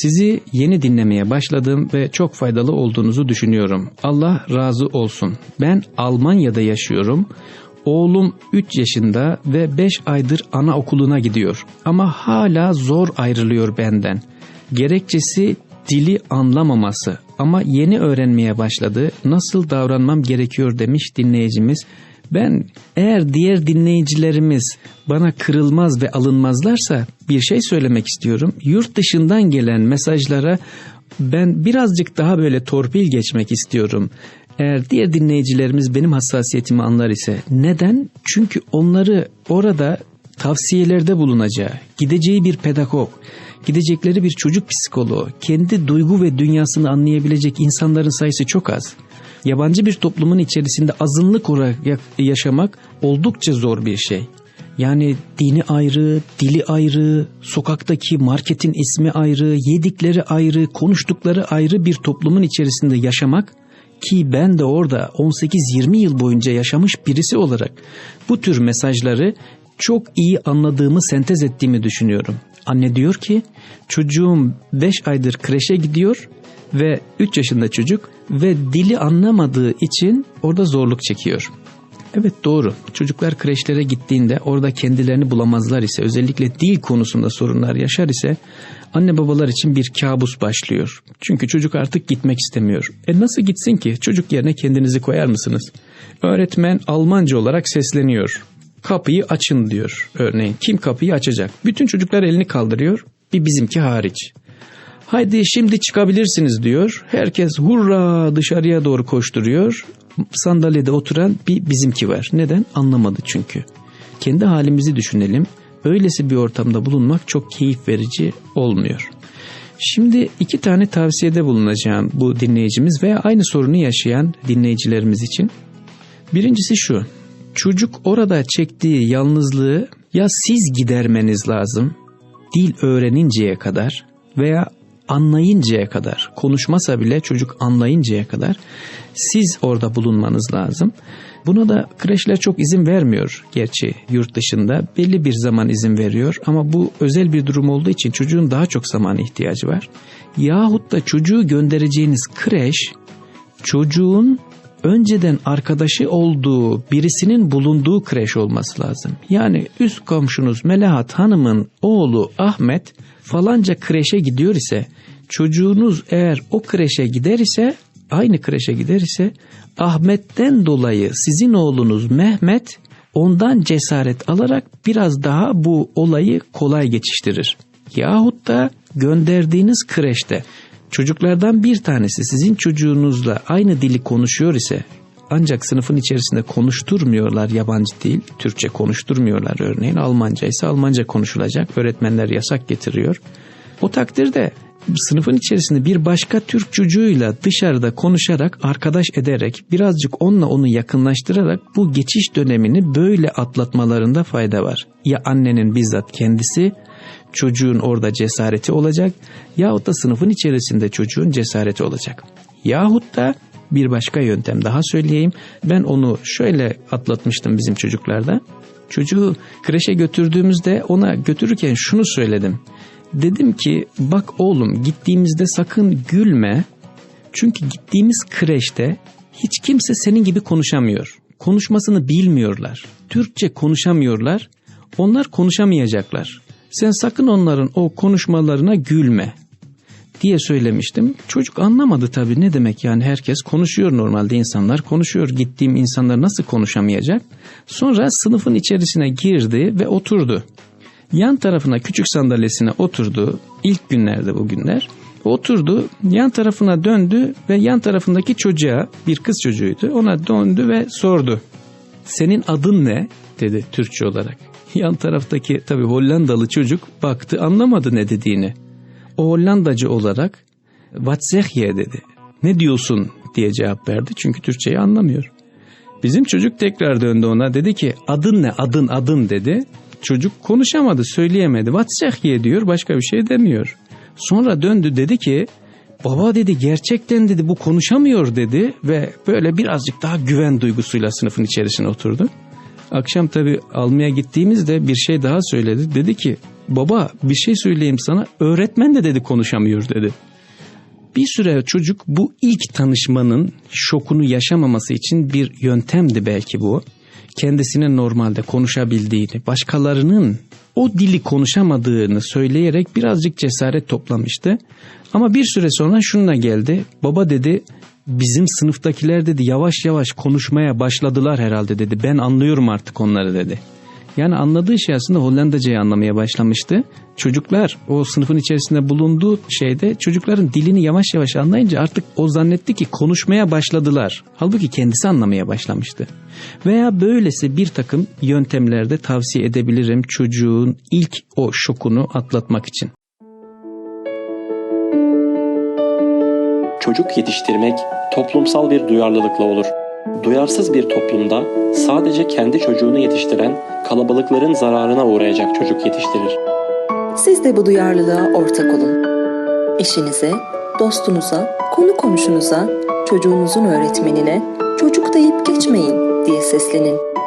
Sizi yeni dinlemeye başladım ve çok faydalı olduğunuzu düşünüyorum. Allah razı olsun. Ben Almanya'da yaşıyorum. Oğlum 3 yaşında ve 5 aydır anaokuluna gidiyor. Ama hala zor ayrılıyor benden. Gerekçesi dili anlamaması ama yeni öğrenmeye başladı. Nasıl davranmam gerekiyor demiş dinleyicimiz. Ben eğer diğer dinleyicilerimiz bana kırılmaz ve alınmazlarsa bir şey söylemek istiyorum. Yurt dışından gelen mesajlara ben birazcık daha böyle torpil geçmek istiyorum. Eğer diğer dinleyicilerimiz benim hassasiyetimi anlar ise neden? Çünkü onları orada tavsiyelerde bulunacağı, gideceği bir pedagog, gidecekleri bir çocuk psikoloğu, kendi duygu ve dünyasını anlayabilecek insanların sayısı çok az. Yabancı bir toplumun içerisinde azınlık olarak yaşamak oldukça zor bir şey. Yani dini ayrı, dili ayrı, sokaktaki marketin ismi ayrı, yedikleri ayrı, konuştukları ayrı bir toplumun içerisinde yaşamak ki ben de orada 18-20 yıl boyunca yaşamış birisi olarak bu tür mesajları çok iyi anladığımı, sentez ettiğimi düşünüyorum. Anne diyor ki çocuğum 5 aydır kreşe gidiyor ve 3 yaşında çocuk ve dili anlamadığı için orada zorluk çekiyor. Evet doğru. Çocuklar kreşlere gittiğinde orada kendilerini bulamazlar ise özellikle dil konusunda sorunlar yaşar ise anne babalar için bir kabus başlıyor. Çünkü çocuk artık gitmek istemiyor. E nasıl gitsin ki? Çocuk yerine kendinizi koyar mısınız? Öğretmen Almanca olarak sesleniyor. Kapıyı açın diyor örneğin. Kim kapıyı açacak? Bütün çocuklar elini kaldırıyor. Bir bizimki hariç. Haydi şimdi çıkabilirsiniz diyor. Herkes hurra dışarıya doğru koşturuyor. Sandalyede oturan bir bizimki var. Neden? Anlamadı çünkü. Kendi halimizi düşünelim. Öylesi bir ortamda bulunmak çok keyif verici olmuyor. Şimdi iki tane tavsiyede bulunacağım bu dinleyicimiz veya aynı sorunu yaşayan dinleyicilerimiz için. Birincisi şu. Çocuk orada çektiği yalnızlığı ya siz gidermeniz lazım dil öğreninceye kadar veya anlayıncaya kadar, konuşmasa bile çocuk anlayıncaya kadar siz orada bulunmanız lazım. Buna da kreşler çok izin vermiyor gerçi yurt dışında. Belli bir zaman izin veriyor ama bu özel bir durum olduğu için çocuğun daha çok zamana ihtiyacı var. Yahut da çocuğu göndereceğiniz kreş çocuğun önceden arkadaşı olduğu birisinin bulunduğu kreş olması lazım. Yani üst komşunuz Melahat Hanım'ın oğlu Ahmet falanca kreşe gidiyor ise çocuğunuz eğer o kreşe gider ise aynı kreşe gider ise Ahmet'ten dolayı sizin oğlunuz Mehmet ondan cesaret alarak biraz daha bu olayı kolay geçiştirir. Yahut da gönderdiğiniz kreşte çocuklardan bir tanesi sizin çocuğunuzla aynı dili konuşuyor ise ancak sınıfın içerisinde konuşturmuyorlar yabancı dil, Türkçe konuşturmuyorlar örneğin Almanca ise Almanca konuşulacak, öğretmenler yasak getiriyor. O takdirde sınıfın içerisinde bir başka Türk çocuğuyla dışarıda konuşarak, arkadaş ederek, birazcık onunla onu yakınlaştırarak bu geçiş dönemini böyle atlatmalarında fayda var. Ya annenin bizzat kendisi çocuğun orada cesareti olacak yahut da sınıfın içerisinde çocuğun cesareti olacak. Yahut da bir başka yöntem daha söyleyeyim. Ben onu şöyle atlatmıştım bizim çocuklarda. Çocuğu kreşe götürdüğümüzde ona götürürken şunu söyledim. Dedim ki bak oğlum gittiğimizde sakın gülme. Çünkü gittiğimiz kreşte hiç kimse senin gibi konuşamıyor. Konuşmasını bilmiyorlar. Türkçe konuşamıyorlar. Onlar konuşamayacaklar. Sen sakın onların o konuşmalarına gülme diye söylemiştim. Çocuk anlamadı tabii ne demek yani herkes konuşuyor normalde insanlar konuşuyor. Gittiğim insanlar nasıl konuşamayacak? Sonra sınıfın içerisine girdi ve oturdu. Yan tarafına küçük sandalyesine oturdu. İlk günlerde bu günler. Oturdu, yan tarafına döndü ve yan tarafındaki çocuğa, bir kız çocuğuydu, ona döndü ve sordu. Senin adın ne? dedi Türkçe olarak. Yan taraftaki tabi Hollandalı çocuk baktı anlamadı ne dediğini. O Hollandacı olarak Watzehye dedi. Ne diyorsun diye cevap verdi çünkü Türkçeyi anlamıyor. Bizim çocuk tekrar döndü ona dedi ki adın ne adın adın dedi. Çocuk konuşamadı söyleyemedi. Watzehye diyor başka bir şey demiyor. Sonra döndü dedi ki baba dedi gerçekten dedi bu konuşamıyor dedi ve böyle birazcık daha güven duygusuyla sınıfın içerisine oturdu. Akşam tabii almaya gittiğimizde bir şey daha söyledi. Dedi ki baba bir şey söyleyeyim sana öğretmen de dedi konuşamıyor dedi. Bir süre çocuk bu ilk tanışmanın şokunu yaşamaması için bir yöntemdi belki bu. Kendisine normalde konuşabildiğini, başkalarının o dili konuşamadığını söyleyerek birazcık cesaret toplamıştı. Ama bir süre sonra şununla geldi. Baba dedi bizim sınıftakiler dedi yavaş yavaş konuşmaya başladılar herhalde dedi. Ben anlıyorum artık onları dedi. Yani anladığı şey aslında Hollandacayı anlamaya başlamıştı. Çocuklar o sınıfın içerisinde bulunduğu şeyde çocukların dilini yavaş yavaş anlayınca artık o zannetti ki konuşmaya başladılar. Halbuki kendisi anlamaya başlamıştı. Veya böylesi bir takım yöntemlerde tavsiye edebilirim çocuğun ilk o şokunu atlatmak için. Çocuk yetiştirmek toplumsal bir duyarlılıkla olur. Duyarsız bir toplumda sadece kendi çocuğunu yetiştiren kalabalıkların zararına uğrayacak çocuk yetiştirir. Siz de bu duyarlılığa ortak olun. Eşinize, dostunuza, konu komşunuza, çocuğunuzun öğretmenine çocuk deyip geçmeyin diye seslenin.